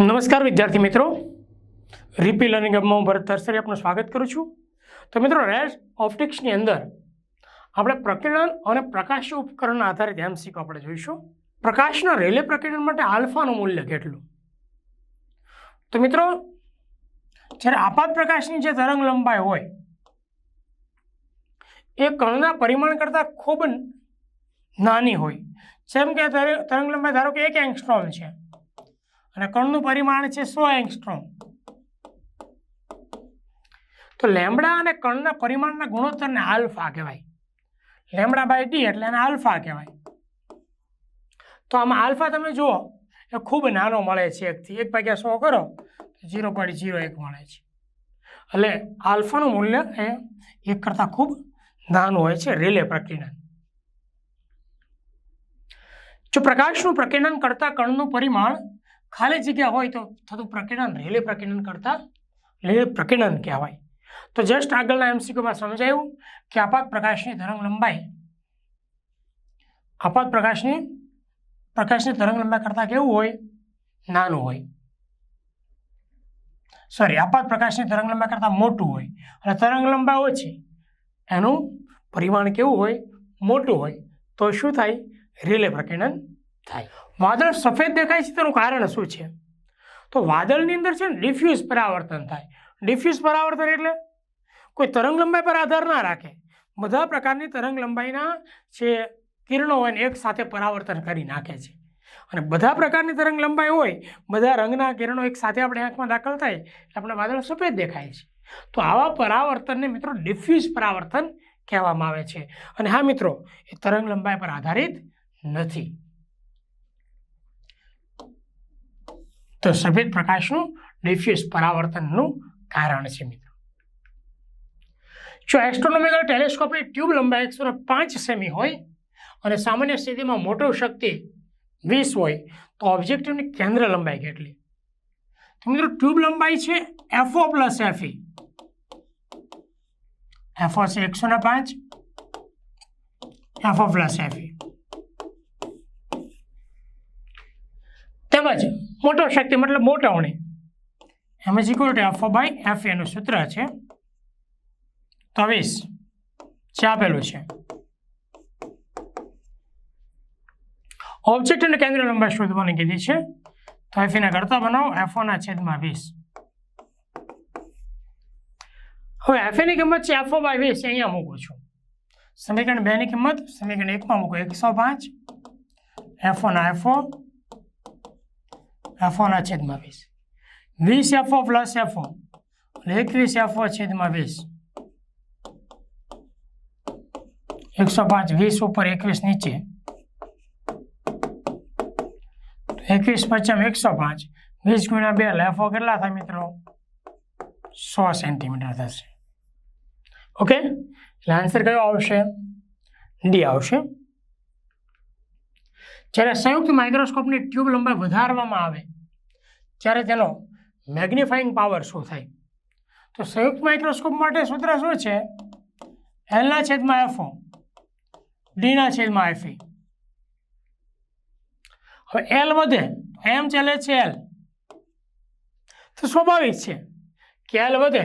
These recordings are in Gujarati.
નમસ્કાર વિદ્યાર્થી મિત્રો. રીપી લર્નિંગ હબમાં હું ભરત તરસરી આપનું સ્વાગત કરું છું. તો મિત્રો રેસ ઓપ્ટિક્સની અંદર આપણે પ્રકીર્ણન અને પ્રકાશ ઉપકરણ આધારિત એમસીક્યુ આપણે જોઈશું. પ્રકાશના રેલે પ્રકીર્ણન માટે આલ્ફાનું મૂલ્ય કેટલું? તો મિત્રો, જ્યારે આપાત પ્રકાશની જે તરંગ લંબાઈ હોય, એ કણના પરિમાણ કરતાં ખૂબ નાની હોય. જેમ કે તર- તરંગ લંબાઈ ધારો કે એક એંગસ્ટ્રોમ છે. અને કણનું પરિમાણ છે સો એંગસ્ટ્રોમ. તો લેમડા અને કણના પરિમાણના ગુણોત્તરને આલ્ફા કહેવાય. લેમડા બાય ડી એટલે એને આલ્ફા કહેવાય. તો આમાં આલ્ફા તમે જુઓ, એ ખૂબ નાનો મળે છે એકથી. એક ભાગ્યા સો કરો, તો ઝીરો પોઈન્ટ ઝીરો એક મળે છે. એટલે આલ્ફાનું મૂલ્ય એ એક કરતાં ખૂબ નાનું હોય છે રિલે પ્રકીર્ણન. જો પ્રકાશનું પ્રકીર્ણન કરતાં કણનું પરિમાણ ખાલી જગ્યા હોય તો થતું પ્રકીર્ણન, રેલે પ્રકીર્ણન કરતાં રેલે પ્રકીર્ણન કહેવાય. તો જસ્ટ આગળના એમસીક્યુમાં સમજાયું કે આપાત પ્રકાશની તરંગ લંબાઈ, આપાત પ્રકાશની પ્રકાશની તરંગ લંબાઈ કરતાં કેવું હોય? નાનું હોય. સોરી આપાત પ્રકાશની તરંગ લંબાઈ કરતાં મોટું હોય. અને તરંગ લંબાઈ ઓછી, એનું પરિમાણ કેવું હોય? મોટું હોય. તો શું થાય? રેલે પ્રકીર્ણન થાય. વાદળ સફેદ દેખાય છે, તેનું કારણ શું છે? તો વાદળની અંદર છે ને ડિફ્યુઝ પરાવર્તન થાય. ડિફ્યુઝ પરાવર્તન એટલે કોઈ તરંગ લંબાઈ પર આધાર ના રાખે. બધા પ્રકારની તરંગ લંબાઈના જે કિરણો હોય ને એક સાથે પરાવર્તન કરી નાખે છે. અને બધા પ્રકારની તરંગ લંબાઈ હોય, બધા રંગના કિરણો એક સાથે આપણે આંખમાં દાખલ થાય, એટલે આપણે વાદળ સફેદ દેખાય છે. તો આવા પરાવર્તનને મિત્રો ડિફ્યુઝ પરાવર્તન કહેવામાં આવે છે. અને હા મિત્રો, એ તરંગ લંબાઈ પર આધારિત નથી. તો સફેદ પ્રકાશનું ડિફ્યુઝ પરાવર્તનનું કારણ છે મિત્રો. જો એસ્ટ્રોનોમિકલ ટેલિસ્કોપની ટ્યુબ લંબાઈ એકસો પાંચ સેમી હોય અને સામાન્ય સ્થિતિમાં મોટો શક્તિ વીસ હોય, તો ઓબ્જેક્ટિવની કેન્દ્ર લંબાઈ કેટલી? તો મિત્રો ટ્યુબ લંબાઈ છે એફઓ પ્લસ એફઈ. એફઓ છે એકસો ને પાંચ, એફઓ પ્લસ એફઈ. તેમજ મોટો શક્તિ મતલબ મોટવણી એમ સિક્યુરિટી એફ બાય એફ એનું સૂત્ર છે. તવીસ જે આપેલું છે. ઓબ્જેક્ટ અને કેન્દ્ર લંબાઈ શોધવાની કીધી છે. તો એફ એના કરતા બનાવો. એફ ના છેદમાં વીસ. હવે એફ એની કિંમત છે એફ બાય વીસ. અહીંયા મૂકું છું. સમીકરણ બે ની કિંમત, સમીકરણ એકમાં મૂકો. એકસો પાંચ. એફ ના એફઓ એફઓના છેદમાં વીસ. વીસ એફઓ પ્લસ એફઓ એકવીસ એફઓ છેદમાં વીસ. એકસો પાંચ વીસ ઉપર એકવીસ નીચે. એકવીસ પચાસ એકસો પાંચ. વીસ ગુણ્યા બે લેફો કેટલા થાય મિત્રો? સો સેન્ટીમીટર થશે. ઓકે? એટલે આન્સર કયો આવશે? ડી આવશે. જ્યારે સંયુક્ત માઇક્રોસ્કોપની ટ્યુબ લંબાઈ વધારવામાં આવે ત્યારે તેનો મેગ્નિફાઈંગ પાવર શું થાય? તો સંયુક્ત માઇક્રોસ્કોપ માટે સૂત્ર શું છે? એલના છેદમાં એફઓ ડીના છેદમાં એફઈ હવે એલ વધે, એમ ચાલે છે એલ તો સ્વાભાવિક છે કે એલ વધે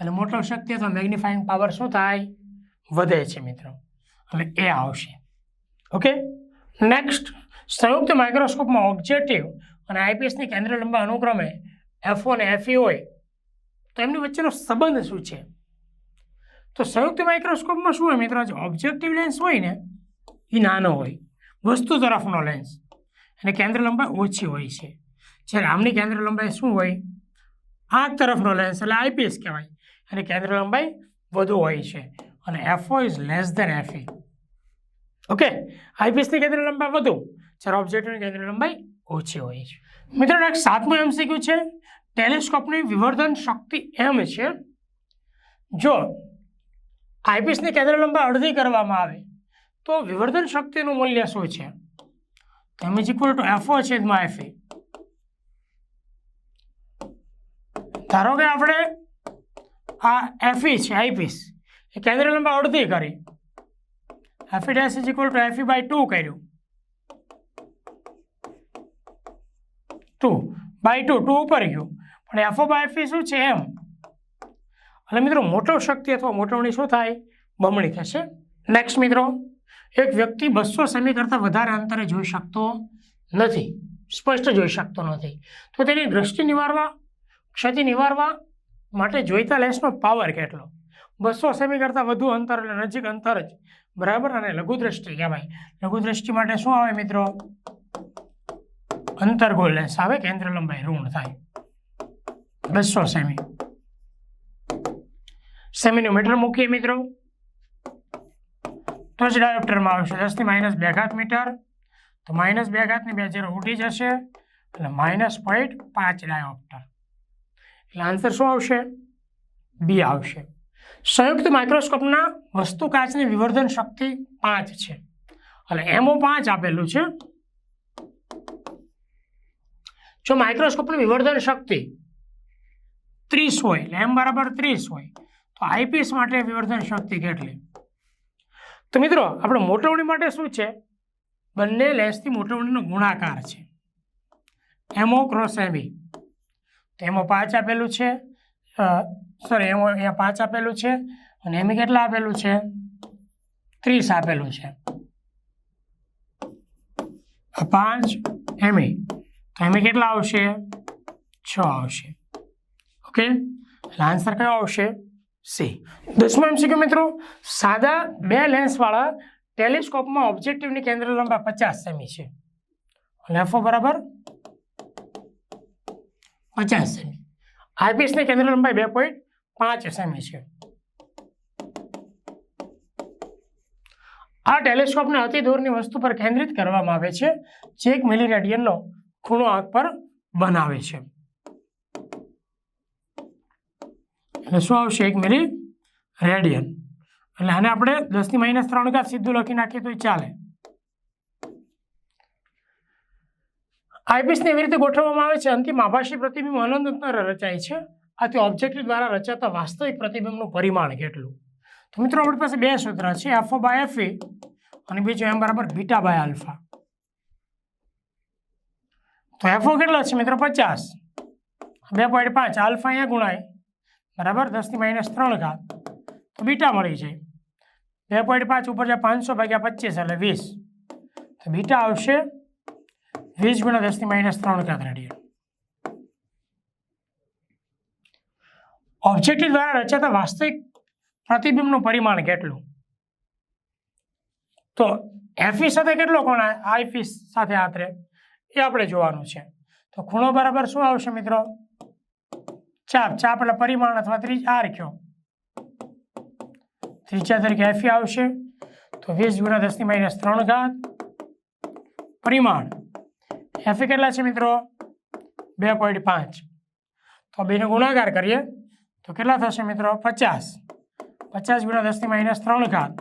અને મોટો શક્તિ તો મેગ્નિફાઈંગ પાવર શું થાય? વધે છે મિત્રો. એટલે એ આવશે. ઓકે નેક્સ્ટ સંયુક્ત માઇક્રોસ્કોપમાં ઓબ્જેક્ટિવ અને આઈપીએસની કેન્દ્ર લંબા અનુક્રમે એફઓ અને એફઈ હોય, તો એમની વચ્ચેનો સંબંધ શું છે? તો સંયુક્ત માઇક્રોસ્કોપમાં શું હોય મિત્રો? જે ઓબ્જેક્ટિવ લેન્સ હોય ને એ નાનો હોય. વસ્તુ તરફનો લેન્સ. અને કેન્દ્ર લંબાઈ ઓછી હોય છે. જ્યારે આમની કેન્દ્ર લંબાઈ શું હોય? આંખ તરફનો લેન્સ, એટલે આઈપીએસ કહેવાય. અને કેન્દ્ર લંબાઈ વધુ હોય છે. અને FO is less than FE okay આઈપીએસની કેન્દ્ર લંબાઈ વધુ. જ્યારે ઓબ્જેક્ટની કેન્દ્ર લંબાઈ ઓછી હોય છે. મિત્રો એક સાતમું એમસીક્યુ છે. ટેલિસ્કોપની વિવર્ધન શક્તિ એમ છે. જો આઈપીસની કેન્દ્ર લંબાઈ અડધી કરવામાં આવે, તો વિવર્ધન શક્તિનું મૂલ્ય શું છે? M is equal to FO છેદમાં એફ ધારો કે આપણે આ એફઈ છે આઈપીસ એ કેન્દ્ર લંબાઈ અડધી કરી. FE dash is equal to FE by two કર્યું. ટુ બાય ટુ ટુ ઉપર ગયું. પણ એફો બાય એફ શું છે એમ? એટલે મિત્રો, મોટો શક્તિ અથવા મોટવણી શું થાય? બમણી થશે. નેક્સ્ટ મિત્રો, એક વ્યક્તિ બસો સેમી કરતાં વધારે અંતરે જોઈ શકતો નથી. સ્પષ્ટ જોઈ શકતો નથી. તો તેની દ્રષ્ટિ નિવારવા, ક્ષતિ નિવારવા માટે જોઈતા લેન્સનો પાવર કેટલો? બસો સેમી કરતાં વધુ અંતર એટલે નજીક અંતર જ. બરાબર? અને લઘુદ્રષ્ટિ કહેવાય. લઘુદ્રષ્ટિ માટે શું આવે મિત્રો? અંતરગોળ લેન્સ આવે કેન્દ્ર લંબાઈ ઋણ થાય. બસો સેમી. સેમીનું મીટર મૂકીએ મિત્રો. તો જ ડાયોપ્ટરમાં આવશે. દસથી માઇનસ બે ઘાત મીટર તો માઇનસ બે ઘાતની બે ઝીરો ઉઠી જશે. એટલે માઇનસ પોઈન્ટ પાંચ ડાયોપ્ટર એટલે આન્સર શું આવશે? બી આવશે. સંયુક્ત માઇક્રોસ્કોપના વસ્તુ કાચની વિવર્ધન શક્તિ પાંચ છે. એટલે એમઓ પાંચ આપેલું છે. જો માઇક્રોસ્કોપની વિવર્ધન શક્તિ ત્રીસ હોય, એટલે એમ બરાબર ત્રીસ હોય, તો આઈપીએસ માટે વિવર્ધન શક્તિ કેટલી? તો મિત્રો, આપણે મોટવણી માટે શું છે? બંને લેન્સથી મોટવણીનો ગુણાકાર છે. એમઓ ક્રોસ એમી તો એમાં પાંચ આપેલું છે. સોરી એમાં અહીંયા પાંચ આપેલું છે. અને એમી કેટલા આપેલું છે? ત્રીસ આપેલું છે. પાંચ એમી એમી કેટલા આવશે? છ આવશે. ઓકે એટલે આન્સર કયો આવશે? સી દસમો એમસીક્યુ મિત્રો, સાદા બે લેન્સવાળા ટેલિસ્કોપમાં ઓબ્જેક્ટિવની કેન્દ્ર લંબાઈ પચાસ સેમી છે. લેફો બરાબર પચાસ સેમી. આઈપીએસની કેન્દ્ર લંબાઈ બે પોઈન્ટ પાંચ સેમી છે. આ ટેલિસ્કોપને અતિ દૂરની વસ્તુ પર કેન્દ્રિત કરવામાં આવે છે. જે એક મિલી રેડિયનનો ખૂણો આંખ પર બનાવે છે. એટલે શું આવશે? એક મિલી રેડિયન. એટલે આને આપણે દસની માઇનસ ત્રણ ઘાત સીધું લખી નાખીએ તો ચાલે. આઈપીસને એવી રીતે ગોઠવવામાં આવે છે. અંતિમ આભાસી પ્રતિબિંબ અનંત રચાય છે. આથી ઓબ્જેક્ટિવ દ્વારા રચાતા વાસ્તવિક પ્રતિબિંબનું પરિમાણ કેટલું? તો મિત્રો, આપણી પાસે બે સૂત્ર છે. એફઓ બાય એફ અને બીજું એમ બરાબર બીટા બાય આલ્ફા તો એફઓ કેટલો છે મિત્રો? પચાસ. બે પોઈન્ટ પાંચ. આલ્ફા અહીંયા ગુણાય. બરાબર? દસની માઇનસ ત્રણ ઘાત. તો બીટા મળી જાય. બે પોઈન્ટ પાંચ ઉપર જાય પાંચસો ભાગ્યા પચીસ એટલે વીસ. તો બીટા આવશે વીસ ગુણ્યા દસની માઇનસ ત્રણ ઘાત રેડિયન. ઓબ્જેક્ટિવ દ્વારા રચાતા વાસ્તવિક પ્રતિબિંબનું પરિમાણ કેટલું? તો એફી સાથે કેટલો કોણ આઈફી સાથે આતરે એ આપણે જોવાનું છે. તો ખૂણો બરાબર શું આવશે મિત્રો? ચાપ ચાપ એટલે પરિમાણ અથવા ત્રીજ આર કયો ત્રીજા તરીકે એફી આવશે. તો વીસ ગુણ્યા દસની માઇનસ ત્રણ ઘાત. પરિમાણ. એફી કેટલા છે મિત્રો? બે પોઈન્ટ પાંચ. તો બેનો ગુણાકાર કરીએ. તો કેટલા થશે મિત્રો? પચાસ. પચાસ ગુણ્યા દસની માઇનસ ત્રણ ઘાત.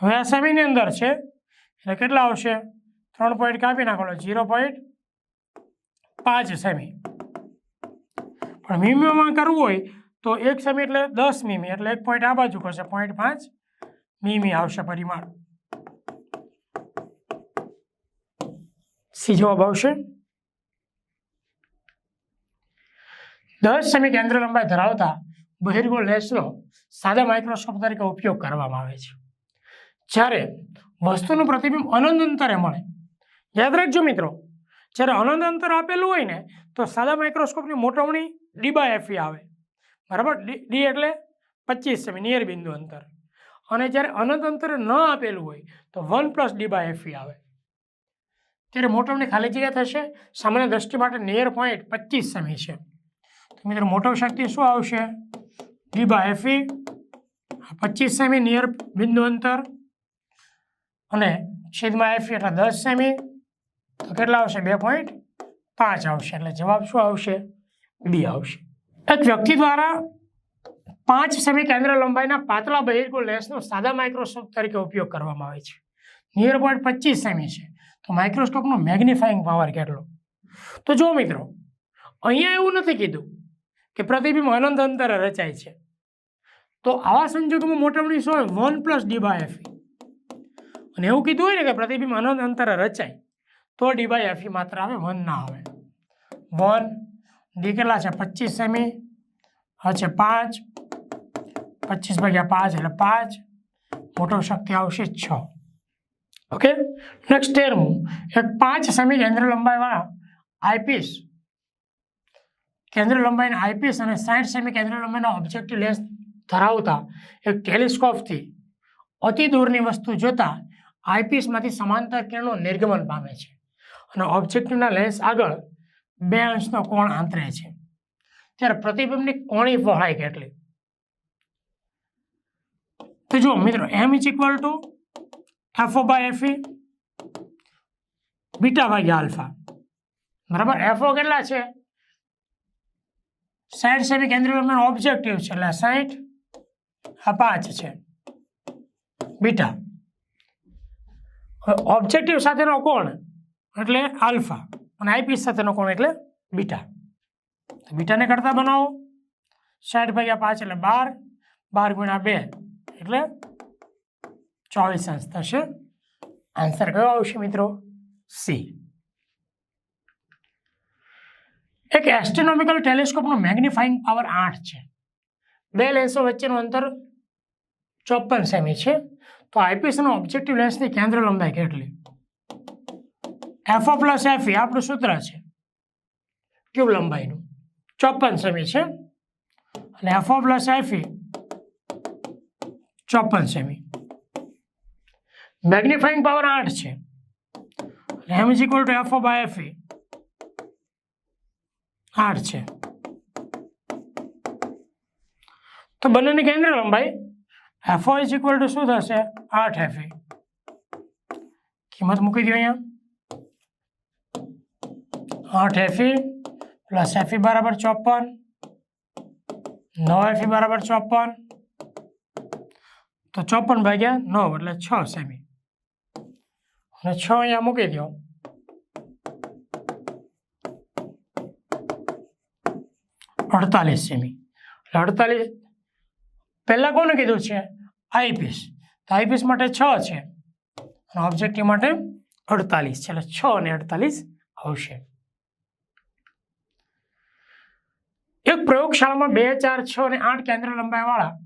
હવે આ સેમીની અંદર છે. એટલે કેટલા આવશે? ત્રણ પોઈન્ટ કાપી નાખો જીરો પોઈન્ટ પાંચ સેમી. પણ મીમીમાં કરવું હોય તો એક સેમી એટલે દસ મીમી, એટલે એક પોઈન્ટ આ બાજુ કરશે પોઈન્ટ પાંચ મીમી આવશે પરિમાણ. સી જવાબ આવશે? દસ સેમી કેન્દ્ર લંબાઈ ધરાવતા બહિર્ગોળ લેસનો સાદા માઇક્રોસ્કોપ તરીકે ઉપયોગ કરવામાં આવે છે. જ્યારે વસ્તુનું પ્રતિબિંબ અનંત અંતરે મળે. યાદ રાખજો મિત્રો, જ્યારે અનંત અંતર આપેલું હોય ને, તો સાદા માઇક્રોસ્કોપની મોટવણી ડીબા એફી આવે. બરાબર? ડી ડી એટલે પચીસ સેમી, નિયર બિંદુ અંતર. અને જ્યારે અનંત અંતરે ન આપેલું હોય, તો વન પ્લસ ડીબા એફી આવે. ત્યારે મોટવની ખાલી જગ્યા થશે. સામાન્ય દ્રષ્ટિ માટે નિયર પોઈન્ટ પચીસ સેમી છે. તો મિત્રો, મોટવ શક્તિ શું આવશે? ડીબા એફી પચીસ સેમી નિયર બિંદુ અંતર અને છેદમાં એફ એટલે દસ સેમી. તો કેટલા આવશે? બે પોઈન્ટ પાંચ આવશે. એટલે જવાબ શું આવશે? બી આવશે. એક વ્યક્તિ દ્વારા પાંચ સેમી કેન્દ્ર લંબાઈના પાતળા બહિર્ગોળ લેન્સનો સાદા માઇક્રોસ્કોપ તરીકે ઉપયોગ કરવામાં આવે છે. નિયર પોઈન્ટ પચીસ સેમી છે. તો માઇક્રોસ્કોપનો મેગ્નિફાઈંગ પાવર કેટલો? તો જો મિત્રો, અહીંયા એવું નથી કીધું કે પ્રતિબિંબ અનંત અંતરે રચાય છે. તો આવા સંજોગોમાં મોટવણી શું હોય? One plus D by F અને એવું કીધું હોય ને કે પ્રતિબિંબ અનંત અંતરે રચાય, તો ડી બાય એફ માત્ર આવે, વન ના આવે. વન ડી કેટલા છે? પચીસ સેમી. હા છે પાંચ. પચીસ ભાગ્યા પાંચ એટલે પાંચ. મોટો શક્તિ આવશે છ. ઓકે નેક્સ્ટ તેરમું એક પાંચ સેમી કેન્દ્ર લંબાઈવાળા આઈપીસ. કેન્દ્ર લંબાઈના આઈપીસ અને સાઠ સેમી કેન્દ્ર લંબાઈના ઓબ્જેક્ટિવ લેન્સ ધરાવતા એક ટેલિસ્કોપથી અતિ દૂરની વસ્તુ જોતા આઈપીસમાંથી સમાંતર કિરણો નિર્ગમન પામે છે. અને ઓબ્જેક્ટિવના લેન્સ આગળ બે અંશનો કોણ આંતરે છે. ત્યારે પ્રતિબિંબની કોણી પહોળાઈ કેટલી? તો જુઓ મિત્રો M is equal to FO by FE beta ભાગ્યા આલ્ફા. બરાબર? એફઓ કેટલા છે? સાઈઠ સેમી કેન્દ્ર ઓબ્જેક્ટિવ છે, એટલે સાઈઠ આ પાંચ છે. બીટા ઓબ્જેક્ટિવ સાથેનો કોણ? એટલે આલ્ફા. અને આઈપીસ સાથેનો કોણ એટલે બીટા. બીટાને કરતા બનાવો. સાઠ ભાગ્યા પાંચ એટલે બાર. બાર ગુણ્યા બે એટલે ચોવીસ અંશ થશે. આન્સર કયો આવશે મિત્રો? સી એક એસ્ટ્રોનોમિકલ ટેલિસ્કોપનો મેગ્નિફાઇંગ પાવર આઠ છે. બે લેન્સો વચ્ચેનું અંતર ચોપન સેમી છે. તો આઈપીએસ ઓબ્જેક્ટિવ લેન્સની કેન્દ્ર લંબાઈ કેટલી? એફઓ પ્લસ એફી આપણું સૂત્ર છે. ટ્યુબ લંબાઈનું. ચોપન સેમી છે. અને એફઓ પ્લસ એફી ચોપન સેમી. મેગ્નિફાઈંગ પાવર આઠ છે. M is equal to FO by F એ આઠ છે. તો બંનેની કેન્દ્ર લંબાઈ એફઓ ઇઝ ઇક્વલ ટુ શું થશે? આઠ એફી કિંમત મૂકી દો અહીંયા. આઠ એફી પ્લસ એફી બરાબર ચોપન. નવ એફી બરાબર ચોપન. તો ચોપન ભાગ્યા નવ, એટલે છ સેમી. અને છ અહીંયા મૂકી દો. અડતાલીસ સેમી. એટલે અડતાલીસ પહેલાં કોને કીધું છે? આઈપીસ તો આઈપીસ માટે છ છે. અને ઓબ્જેક્ટિવ માટે અડતાલીસ. છે એટલે છ અને અડતાલીસ આવશે. એક પ્રયોગશાળામાં બે, ચાર, છ અને આઠ કેન્દ્ર લંબાઈવાળા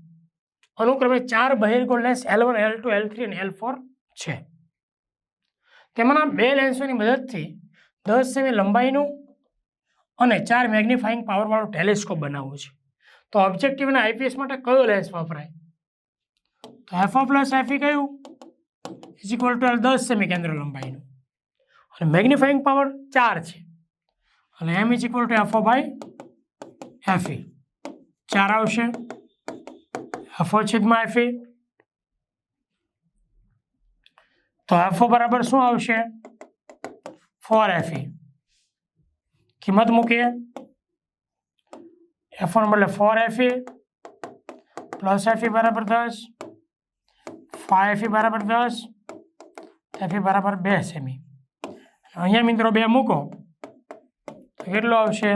અનુક્રમે ચાર બહિર્ગોળ lens L one, L two, L three અને એલ ફોર છે. તેમાંના બે લેન્સોની મદદથી દસ સેમી લંબાઈનું અને ચાર મેગ્નિફાઇંગ પાવરવાળું ટેલિસ્કોપ બનાવવું છે. તો ઓબ્જેક્ટિવ અને આઈપીએસ માટે કયો લેન્સ વપરાય? તો F O plus F E કયું? ઇઝ ઇક્વલ ટુ એલ દસ સેમી કેન્દ્ર લંબાઈનું. અને મેગ્નિફાઇંગ પાવર ચાર છે. અને M is equal to FO by FE ચાર આવશે. એફઓ છેદમાં એફી તો એફઓ બરાબર શું આવશે? ફોર એફી કિંમત મૂકીએ. એફ વન બદલે ફોર એફી પ્લસ એફી બરાબર દસ ફાઈવ એફી બરાબર દસ એફી બરાબર બે સેમી અહીંયા મિત્રો બે મૂકો, તો કેટલો આવશે?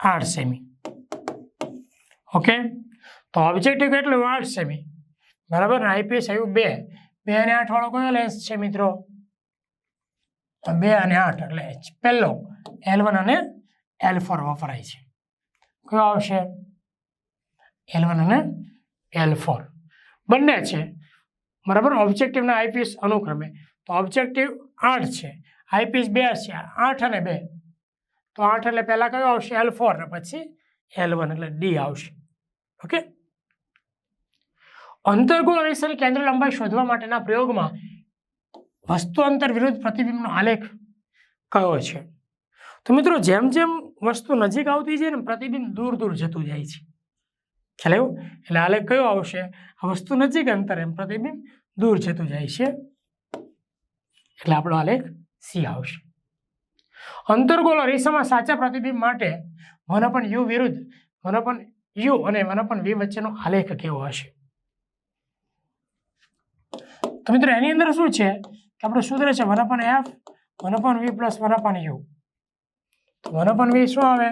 આઠ સેમી ઓકે તો ઓબ્જેક્ટિવ કેટલું? આઠ સેમી બરાબર? ને આઈપીએસ આવ્યું બે. બે અને આઠ વાળો કયો લેન્સ છે મિત્રો? બે અને આઠ એટલે પહેલો એલ વન અને એલ ફોર વપરાય છે કયો આવશે? એલ વન અને એલ ફોર બંને છે. બરાબર? ઓબ્જેક્ટિવના આઈપીએસ અનુક્રમે. તો ઓબ્જેક્ટિવ આઠ છે. આઈપીએસ બે છે. આઠ અને બે. તો આઠ એટલે પહેલાં કયો આવશે? એલ ફોર ને પછી એલ વન એટલે ડી આવશે. ઓકે? અંતર્ગોળ અરીસાની કેન્દ્ર લંબાઈ શોધવા માટેના પ્રયોગમાં વસ્તુ અંતર વિરુદ્ધ પ્રતિબિંબનો આલેખ કયો છે? તો મિત્રો જેમ જેમ વસ્તુ નજીક આવતી જાય ને પ્રતિબિંબ દૂર દૂર જતું જાય છે. ખ્યાલ આવ્યો? એટલે આલેખ કયો આવશે? આ વસ્તુ નજીક અંતર એમ પ્રતિબિંબ દૂર જતું જાય છે. એટલે આપણો આલેખ સી આવશે. અંતર્ગોળ રેસામાં સાચા પ્રતિબિંબ માટે વન અપન યુ વિરુદ્ધ વન યુ અને વન અપન વી વચ્ચેનો આલેખ કેવો હશે? તો મિત્રો એની અંદર શું છે? કે આપણું સૂત્ર છે one upon F one upon V plus one upon U. તો વન અપન વી શું આવે?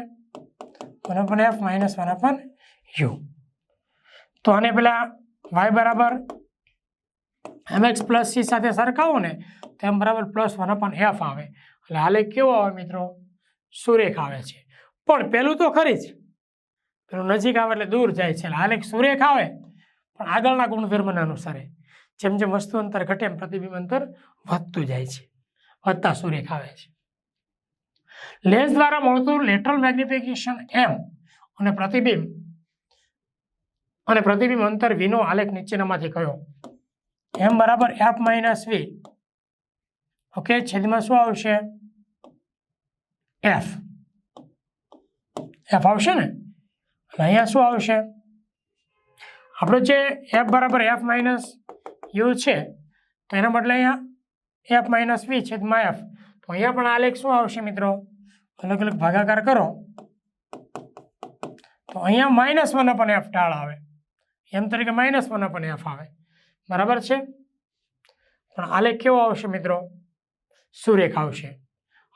One upon F minus one upon U તો આને પેલા વાય બરાબર એમ એક્સ પ્લસ સી સાથે સરખાવો ને, તો એમ બરાબર પ્લસ વન અપન એફ આવે. એટલે હાલે કેવો આવે મિત્રો? સુરેખ આવે છે. પણ પેલું તો ખરી જ. પેલું નજીક આવે એટલે દૂર જાય છે. હાલે સુરેખ આવે, પણ આગળના ગુણધર્મને અનુસારે જેમ જેમ વસ્તુ અંતર ઘટે એમ પ્રતિબિંબ અંતર વધતું જાય છે. વધતા સુરેખ આવે છે. લેન્સ દ્વારા મળતું લેટરલ મેગ્નિફિકેશન એમ અને પ્રતિબિંબ અને પ્રતિબિંબ અંતર વીનો આલેખ નીચેનામાંથી કયો? એમ બરાબર એફ માઇનસ વી ઓકે છેદમાં શું આવશે? એફ એફ આવશે ને? અને અહીંયા શું આવશે? આપણો જે એફ બરાબર એફ માઇનસ યુ છે, તો એના બદલે અહીંયા એફ માઇનસ વી છેદમાં એફ અહીંયા પણ આલેખ શું આવશે મિત્રો? અલગ અલગ ભાગાકાર કરો. તો અહીંયા માઇનસ વન પણ એફ ટાળ આવે. એમ તરીકે માઇનસ વન પણ એફ આવે. બરાબર છે? પણ આલેખ કેવો આવશે મિત્રો? સુરેખ આવશે?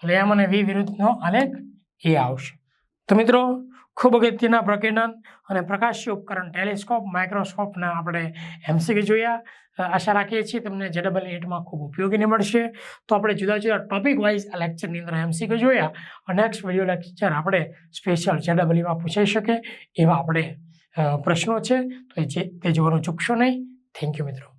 એટલે એમ અને વી વિરુદ્ધનો આલેખ એ આવશે. તો મિત્રો ખૂબ અગત્યના પ્રકીર્ણન અને પ્રકાશી ઉપકરણ, ટેલિસ્કોપ, માઇક્રોસ્કોપના આપણે એમસીક્યુ જોયા. આશા રાખીએ છીએ તમને જેડબલ એટમાં ખૂબ ઉપયોગી નીવડશે તો આપણે જુદા જુદા ટોપિક વાઇઝ આ લેક્ચરની અંદર એમસીક્યુ જોયા. નેક્સ્ટ વીડિયો લેક્ચર આપણે સ્પેશિયલ જેડબલમાં પૂછાઈ શકે એવા આપણે પ્રશ્નો છે. તો જે તે જોવાનું ચૂકશો નહીં. થેન્ક યુ મિત્રો.